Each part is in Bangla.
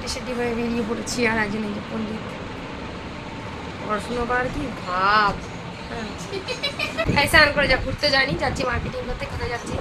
রেডি সেডি হয়ে বেরিয়ে পড়েছি আর একজন এই পণ্ডিত। পড়াশুনো করার কি ভাব? হ্যাঁ। স্নান করে যা, ঘুরতে যাইনি যাচ্ছি মার্কেটিং করতে, কোথায় যাচ্ছি?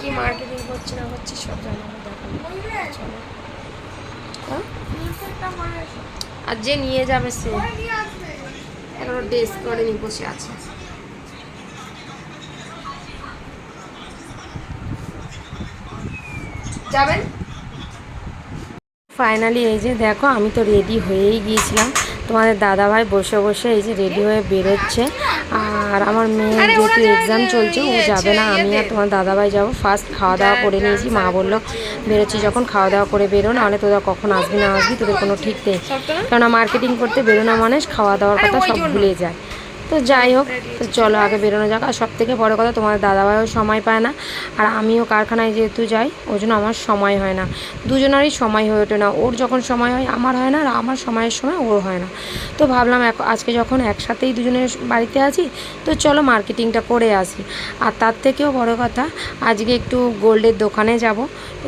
কি মার্কেটিং করছে না করছে সব দেখাবো। হ্যাঁ? আর যে নিয়ে যাবে সে। এখনও ড্রেস করেনি বসে আছে। যাবেন? ফাইনালি এই যে দেখো আমি তো রেডি হয়েই গিয়েছিলাম। তোমাদের দাদাভাই বসে বসে এই যে রেডি হয়ে বেরোচ্ছে। আর আমার মেয়ে যেহেতু এক্সাম চলছে ও যাবে না। আমি আর তোমার দাদাভাই যাব। ফার্স্ট খাওয়া দাওয়া করে নিয়েছি। মা বলল বেরোচ্ছি যখন খাওয়া দাওয়া করে বেরো নাহলে তোরা কখন আসবি না আসবি তোদের কোনো ঠিক নেই। কেননা মার্কেটিং করতে বেরোনো মানুষ খাওয়া দাওয়ার কথা সব ভুলে যায়। তো যাই হোক, তো চলো আগে বেরোনো যাক। আর সব থেকে বড়ো কথা তোমার দাদাভাইও সময় পায় না। আর আমিও কারখানায় যেহেতু যাই, ওই জন্য আমার সময় হয় না। দুজনারই সময় হয়ে ওঠে না। ওর যখন সময় হয়, আমার হয় না, আর আমার সময়ের সময় ওর হয় না। তো ভাবলাম আজকে যখন একসাথেই দুজনের বাড়িতে আছি, তো চলো মার্কেটিংটা করে আসি। আর তার থেকেও বড় কথা, আজকে একটু গোল্ডের দোকানে যাব।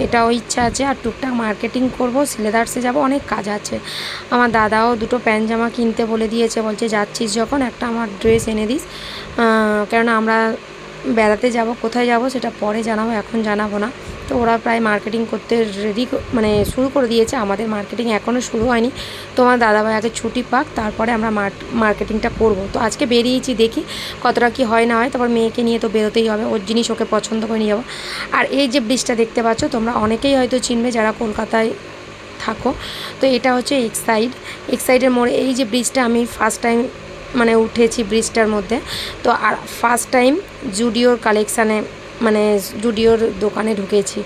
এটাও ইচ্ছা আছে। আর টুকটাক মার্কেটিং করব, সিলেদার্সে যাব, অনেক কাজ আছে। আমার দাদাও দুটো প্যান্ট জামা কিনতে বলে দিয়েছে, বলছে যাচ্ছিস যখন, একটা আমার ড্রেস এনে দিস। কেননা আমরা বেড়াতে যাব, কোথায় যাব সেটা পরে জানাব, এখন জানাব না। তো ওরা প্রায় মার্কেটিং করতে রেডি মানে শুরু করে দিয়েছে। আমাদের মার্কেটিং এখনও শুরু হয়নি। তোমার দাদাভাই আগে ছুটি পাক, তারপরে আমরা মার্কেটিংটা করব। তো আজকে বেরিয়েছি দেখি কতটা কি হয় না হয়। তারপর মেয়েকে নিয়ে তো বেরোতেই হবে, ওর জিনিস ওকে পছন্দ করে নিয়ে যাব। আর এই যে ব্রিজটা দেখতে পাচ্ছ, তোমরা অনেকেই হয়তো চিনবে যারা কলকাতায় থাকো। তো এটা হচ্ছে এক্সাইড এক্সাইডের মোড়ে এই যে ব্রিজটা আমি ফার্স্ট টাইম মানে উঠেছি ব্রিজটার মধ্যে। তো আর ফার্স্ট টাইম জুডিওর কালেকশানে মানে জুডিওর দোকানে ঢুকেছি।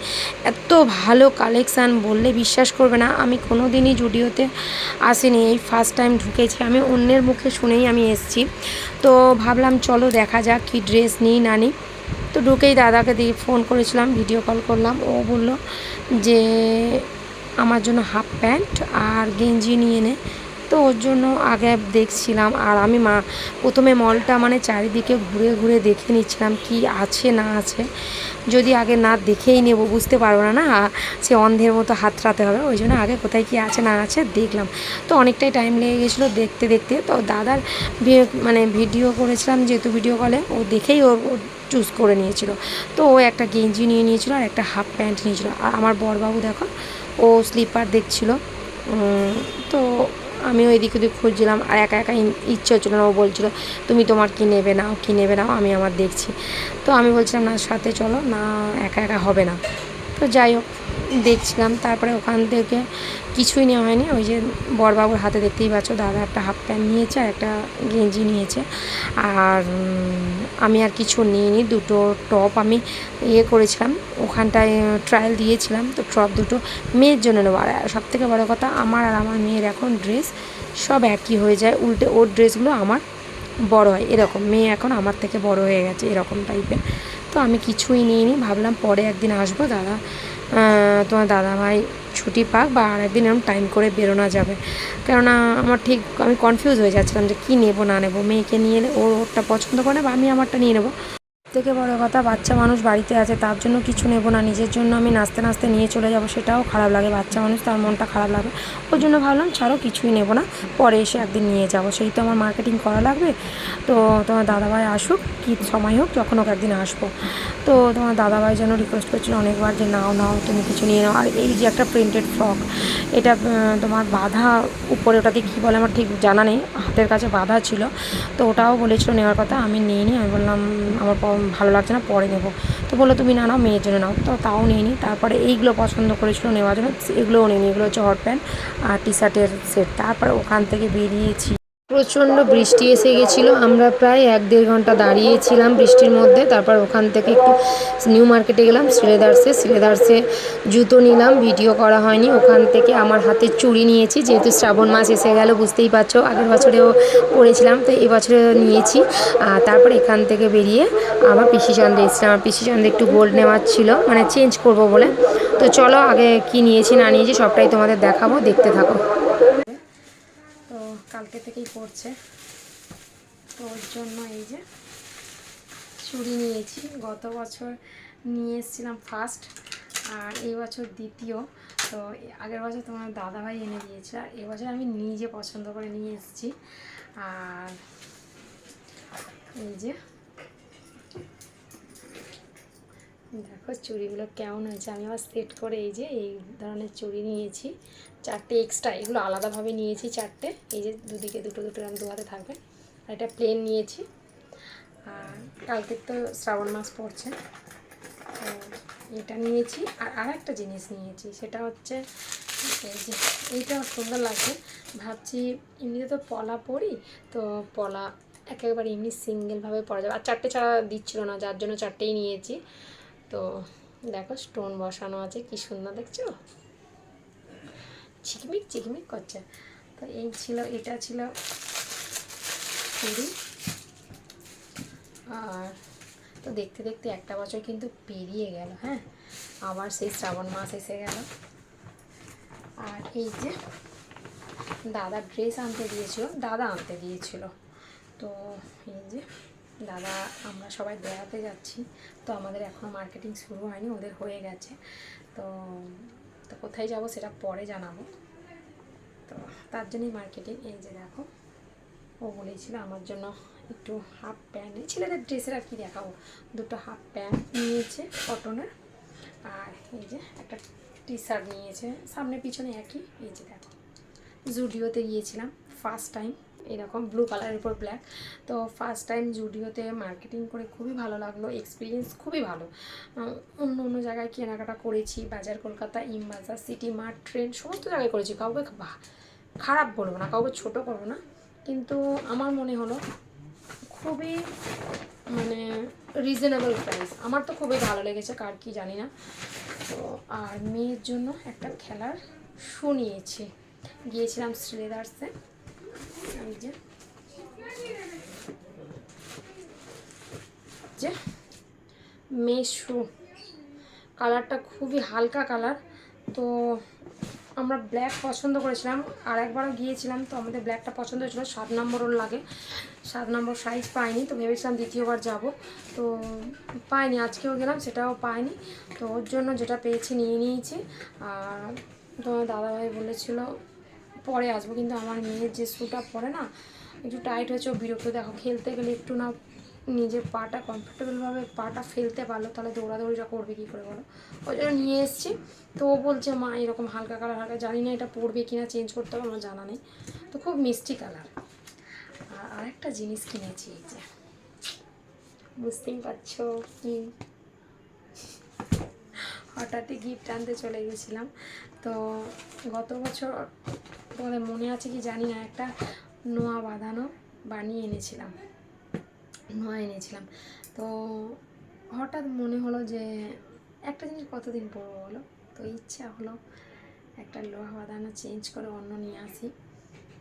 এত ভালো কালেকশান বললে বিশ্বাস করবে না, আমি কোনো দিনই জুডিওতে আসিনি। এই ফার্স্ট টাইম ঢুকেছি, আমি অন্যের মুখে শুনেই আমি এসেছি। তো ভাবলাম চলো দেখা যাক কী ড্রেস নিই না নিই। তো ঢুকেই দাদাকে দিয়ে ফোন করেছিলাম ভিডিও কল করলাম। ও বলল যে, আমার জন্য হাফ প্যান্ট আর গেঞ্জি নিয়ে নে। তো ওর জন্য আগে দেখছিলাম আর আমি মা, প্রথমে মলটা মানে চারিদিকে ঘুরে ঘুরে দেখে নিচ্ছিলাম কি আছে না আছে। যদি আগে না দেখেই নেব, বুঝতে পারব না না? সে অন্ধের মতো হাতড়াতে হবে। ওই জন্য আগে কোথায় কি আছে না আছে দেখলাম। তো অনেকটাই টাইম লেগে গেছিল দেখতে দেখতে। তো দাদার মানে ভিডিও করেছিলাম, যেহেতু ভিডিও কলে ও দেখেই ওর চুজ করে নিয়েছিল। তো ও একটা গেঞ্জি নিয়ে নিয়েছিল আর একটা হাফ প্যান্ট নিয়েছিল। আর আমার বরবাবু দেখো, ও স্লিপার দেখছিল। তো আমিও এদিক ওদিক খুঁজছিলাম আর একা একা ইচ্ছে হচ্ছিল না, ও বলছিলো, তুমি তোমার কী নেবে নাও, কী নেবে নাও, আমি আমার দেখছি। তো আমি বলছিলাম, না, সাথে চলো, না, একা একা হবে না। তো যাই হোক দেখছিলাম, তারপরে ওখান থেকে কিছুই নেওয়া হয়নি। ওই যে বরবাবুর হাতে দেখতেই পাচ্ছ, দাদা একটা হাফ প্যান্ট নিয়েছে আর একটা গেঞ্জি নিয়েছে। আর আমি আর কিছু নিইনি, দুটো টপ আমি ইয়ে করেছিলাম। ওখানটায় ট্রায়াল দিয়েছিলাম, তো টপ দুটো মেয়ের জন্য নেব। আর সব থেকে বড়ো কথা, আমার আর আমার মেয়ের এখন ড্রেস সব একই হয়ে যায়। উল্টে ওর ড্রেসগুলো আমার বড় হয়। এরকম, মেয়ে এখন আমার থেকে বড় হয়ে গেছে, এরকম টাইপের তো আমি কিছুই নিইনি, ভাবলাম পরে একদিন আসব, দাদা তোমার দাদা ভাই ছুটি পাক বা আর একদিন এরকম টাইম করে বেরোনো যাবে। কেননা আমার ঠিক আমি কনফিউজ হয়ে যাচ্ছিলাম যে কী নেব, না নেব, মেয়েকে নিয়ে এলে ওর ওরটা পছন্দ করে বা আমি আমারটা নিয়ে নেব। থেকে বড় কথা, বাচ্চা মানুষ বাড়িতে আছে, তার জন্য কিছু নেব না। নিজের জন্য আমি নাচতে নাচতে নিয়ে চলে যাব, সেটাও খারাপ লাগে। বাচ্চা মানুষ, তার মনটা খারাপ লাগে। ওই জন্য ভাবলাম, ছাড়ো, কিছুই নেব না। পরে এসে একদিন নিয়ে যাব। সেই তো আমার মার্কেটিং করা লাগবে। তো তোমার দাদাভাই আসুক, কি সময় হোক, যখন হোক একদিন আসব। তো তোমার দাদাভাই যেন রিকোয়েস্ট করছিল অনেকবার যে, নাও নাও, তুমি কিছু নিয়ে নাও। আর এই যে একটা প্রিন্টেড ফ্রক এটা তোমার বাধা উপরে ওটাকে কী বলে আমার ঠিক জানা নেই, হাতের কাছে বাধা ছিল। তো ওটাও বলেছিল নেওয়ার কথা, আমি নিয়ে নিই আমি বললাম, আমার ভালো লাগছে না, পরে নেব। তো বলল, তুমি না নাও, মেয়ের জন্য নাও। তো তাও নিয়ে নিই তারপরে এইগুলো পছন্দ করেছিল নেওয়ার জন্য, এগুলোও নিয়ে নিই এগুলো হচ্ছে হট প্যান্ট আর টি শার্টের সেট। তারপরে ওখান থেকে বেরিয়েছি। প্রচণ্ড বৃষ্টি এসে গেছিল। আমরা প্রায় এক দেড় ঘণ্টা দাঁড়িয়েছিলাম বৃষ্টির মধ্যে, তারপর ওখান থেকে একটু নিউ মার্কেটে গেলাম, সিলেদার্সে। সিলেদার্সে জুতো নিলাম, ভিডিও করা হয়নি। ওখান থেকে আমার হাতে চুড়ি নিয়েছি, যেহেতু শ্রাবণ মাস এসে গেল, বুঝতেই পারছ, আগের বছরেও পরেছিলাম, তো এবছরে নিয়েছি। আর তারপর এখান থেকে বেরিয়ে আবার পিসিচন্দ্রে এসেছিলাম। আমার পিসিচন্দ্রে একটু গোল্ড নেওয়ার ছিল মানে চেঞ্জ করব বলে। তো চলো আগে কি নিয়েছি, না নিয়েছি, সবটাই তোমাদের দেখাবো, দেখতে থাকো। কালকে থেকেই পড়ছে। তো ওর জন্য এই যে চুড়ি নিয়েছি। গত বছর নিয়ে এসেছিলাম ফার্স্ট আর এই বছর দ্বিতীয়। তো আগের বছর তোমার দাদাভাই এনে দিয়েছে আর এবছর আমি নিজে পছন্দ করে নিয়ে এসেছি। আর এই যে দেখো চুড়িগুলো কেমন হয়েছে। আমি আবার সেট করে এই যে এই ধরনের চুড়ি নিয়েছি। চারটে এক্সট্রা এগুলো আলাদাভাবে নিয়েছি চারটে। এই যে দুদিকে, দুটো দুটো এরকম দু হাতে থাকবে। আর এটা প্লেন নিয়েছি। আর কালকে তো শ্রাবণ মাস পড়ছে। তো এটা নিয়েছি। আর আর একটা জিনিস নিয়েছি, সেটা হচ্ছে, এই যে এইটা সুন্দর লাগছে। ভাবছি এমনিতে তো পলা পরি, তো পলা একেবারে এমনি সিঙ্গেলভাবে পরা যাবে। আর চারটে ছাড়া দিচ্ছিল না, যার জন্য চারটেই নিয়েছি। তো দেখো স্টোন বসানো আছে, কি সুন্দর দেখছ? চিকমিক চিকমিক করছে। তো এই ছিল, এটা ছিল চুড়ি আর তো দেখতে দেখতে একটা বছর কিন্তু পেরিয়ে গেল হ্যাঁ? আবার সেই শ্রাবণ মাস এসে গেল। আর এই যে দাদা ড্রেস আনতে দিয়েছিল, দাদা আনতে দিয়েছিল। তো এই যে দাদা, আমরা সবাই বেড়াতে যাচ্ছি। তো আমাদের এখনও মার্কেটিং শুরু হয়নি, ওদের হয়ে গেছে। তো তো কোথায় যাব সেটা পরে জানাব। তো তার জন্যই মার্কেটিং এই যে দেখো, ও বলেছিল আমার জন্য একটু হাফ প্যান্ট ছেলেদের ড্রেসের আর কি দেখাবো। দুটো হাফ প্যান্ট নিয়েছে কটনের আর এই যে একটা টি শার্ট নিয়েছে। সামনে পিছনে একই, এই যে দেখো। জুডিওতে গিয়েছিলাম ফার্স্ট টাইম এরকম ব্লু কালারের উপর ব্ল্যাক তো ফার্স্ট টাইম জুডিওতে মার্কেটিং করে খুবই ভালো লাগল এক্সপিরিয়েন্স খুবই ভালো। অন্য অন্য জায়গায় কেনাকাটা করেছি, বাজার কলকাতা ইম বাজার সিটি মার্ট ট্রেন সমস্ত জায়গায় করেছি। কাউকে খারাপ বলব না, কাউকে ছোট করব না। কিন্তু আমার মনে হলো খুবই মানে রিজনেবল প্রাইস আমার তো খুবই ভালো লেগেছে, কার কি জানি না। তো আর মেয়ের জন্য একটা খেলার শু নিয়েছি। গিয়েছিলাম শ্রীলেদার্সে। এই যে যে। মেয়ে শু কালারটা খুবই হালকা কালার। তো আমরা ব্ল্যাক পছন্দ করেছিলাম। আর একবারও গিয়েছিলাম, তো আমাদের ব্ল্যাকটা পছন্দ হয়েছিল। সাত নম্বর লাগে। সাত নম্বর সাইজ পাইনি, তো ভেবেছিলাম দ্বিতীয়বার যাব। তো পাইনি, আজকেও গেলাম, সেটাও পাইনি। তো ওর জন্য যেটা পেয়েছি নিয়ে নিয়েছি। আর তোমার দাদাভাই বলেছিল পরে আসব। কিন্তু আমার মেয়ের যে শ্যুটা পরে না, একটু টাইট হয়েছে, ও বিরক্ত। দেখো, খেলতে গেলে একটু না নিজের পাটা কমফোর্টেবলভাবে পাটা ফেলতে পারল, তাহলে দৌড়াদৌড়িটা করবে কী করে বলো? ওই জন্য নিয়ে এসেছি। তো ও বলছে, মা, এরকম হালকা কালার হালকা, জানি না এটা পরবে কি না চেঞ্জ করতে হবে, আমার জানা নেই। তো খুব মিষ্টি কালার আর আরেকটা জিনিস কিনেছি, এই যে। বুঝতেই পারছ কি? হঠাৎই গিফট আনতে চলে গেছিলাম। তো গত বছর তোমাদের মনে আছে কি জানি না, একটা নোয়া বাঁধানো বানিয়ে এনেছিলাম। নোয়া এনেছিলাম। তো হঠাৎ মনে হলো যে একটা জিনিস কতদিন পরবো বলো তো ইচ্ছা হলো একটা লোহা বাঁধানো চেঞ্জ করে অন্য নিয়ে আসি।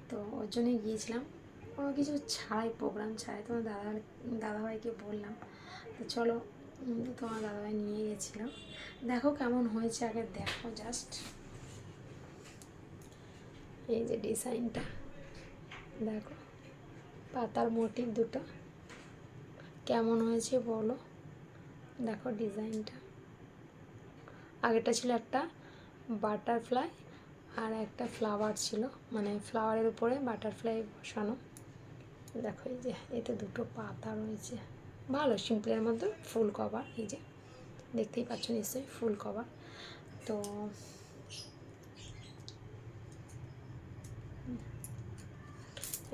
তো ওর জন্যই গিয়েছিলাম। কোনো কিছু ছাড়াই প্রোগ্রাম ছাড়াই, তোমার দাদা দাদাভাইকে বললাম। তো চলো তোমার দাদাভাই নিয়ে গেছিল। দেখো কেমন হয়েছে, আগে দেখো জাস্ট এই যে ডিজাইনটা, দেখো, পাতার মোটিভ দুটো। কেমন হয়েছে বলো? দেখো ডিজাইনটা। আগেরটা ছিল একটা বাটারফ্লাই আর একটা ফ্লাওয়ার ছিল মানে ফ্লাওয়ারের উপরে বাটারফ্লাই বসানো। দেখো এই যে, এতে দুটো পাতা রয়েছে। ভালো, সিম্পলের মধ্যে ফুল কভার, এই যে, দেখতেই পাচ্ছ নিশ্চয়ই, ফুল কভার। তো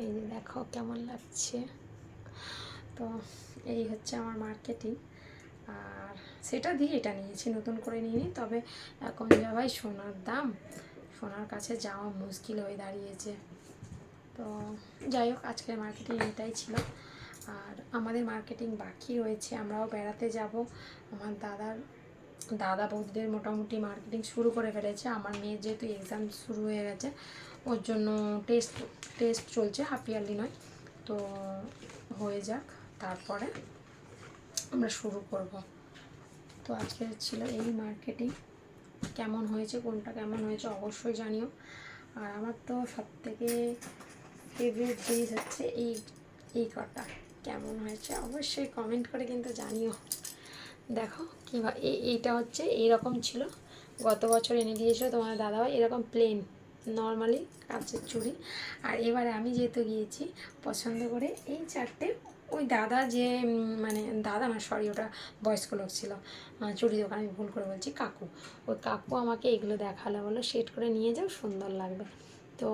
এই যে দেখো কেমন লাগছে। তো এই হচ্ছে আমার মার্কেটিং আর সেটা দিয়ে এটা নিয়েছি, নতুন করে নিইনি। তবে এখন যা ভাই সোনার দাম, সোনার কাছে যাওয়া মুশকিল হয়ে দাঁড়িয়েছে। তো যাই হোক, আজকের মার্কেটিং এটাই ছিল। আর আমাদের মার্কেটিং বাকি রয়েছে, আমরাও বেড়াতে যাব। আমার দাদার, দাদা বৌদিদের মোটামুটি মার্কেটিং শুরু করে ফেলেছে। আমার মেয়ের যেহেতু এক্সাম শুরু হয়ে গেছে ওর জন্য টেস্ট টেস্ট চলছে হাফ ইয়ারলি নয়। তো হয়ে যাক, তারপরে আমরা শুরু করব। তো আজকে ছিল এই মার্কেটিং কেমন হয়েছে, কোনটা কেমন হয়েছে অবশ্যই জানিও। আর আমার তো সব থেকে ফেভারিট জিনিস হচ্ছে এই এই কটা। কেমন হয়েছে অবশ্যই কমেন্ট করে কিন্তু জানিও। দেখো কীভাবে এইটা হচ্ছে, এইরকম ছিল। গত বছর এনে দিয়েছিল তোমার দাদাভাই, এরকম প্লেন নর্মালি কাঁচের চুড়ি। আর এবারে আমি যেহেতু গিয়েছি, পছন্দ করে এই চারটে, ওই দাদা যে মানে দাদা না সরি ওটা বয়স্ক লোক ছিল চুড়ি দোকান, আমি ভুল করে বলছি, কাকু। ওই কাকু আমাকে এগুলো দেখাল বলো সেট করে নিয়ে যাও, সুন্দর লাগবে। তো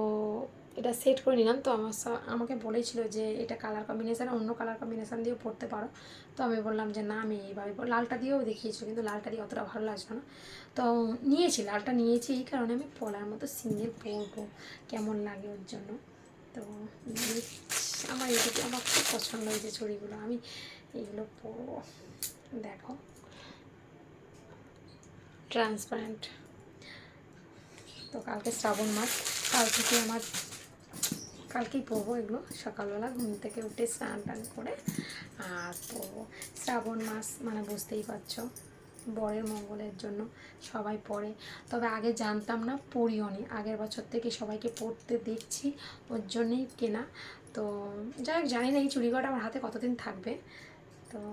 এটা সেট করে নিলাম। তো আমার আমাকে বলেছিল যে এটা কালার কম্বিনেশান অন্য কালার কম্বিনেশান দিয়েও পরতে পারো। তো আমি বললাম যে, না, আমি এইভাবে লালটা দিয়েও দেখিয়েছিল কিন্তু লালটা দিয়ে অতটা ভালো লাগছিল না। তো নিয়েছি, লালটা নিয়েছি এই কারণে আমি পলার মতো সিঙ্গেল পরবো, কেমন লাগে ওর জন্য। তো আমার এদিকে আমার খুব পছন্দ হয়েছে চুড়িগুলো আমি এইগুলো পরবো। দেখো। ট্রান্সপারেন্ট তো কালকে শ্রাবণ মাস, কাল থেকে আমার কালকেই পরবো এগুলো। সকালবেলা ঘুম থেকে উঠে স্নান টান করে, আর পরবো শ্রাবণ মাস মানে বুঝতেই পারছ, বরের মঙ্গলের জন্য সবাই পড়ে। তবে আগে জানতাম না পড়িও নি। আগের বছর থেকে সবাইকে পড়তে দেখছি, ওর জন্যেই কেনা। তো যাই হোক, জানি না এই চুড়িগড়টা আমার হাতে কতদিন থাকবে। তো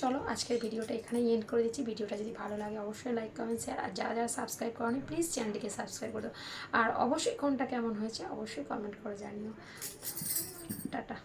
চলো আজকের ভিডিওটা এখানেই এন্ড করে দিচ্ছি। ভিডিওটা যদি ভালো লাগে অবশ্যই লাইক কমেন্ট শেয়ার আর যারা যারা সাবস্ক্রাইব করেনি প্লিজ চ্যানেলটিকে সাবস্ক্রাইব করে আর অবশ্যই কোনটা কেমন হয়েছে অবশ্যই কমেন্ট করে জানিও। টাটা।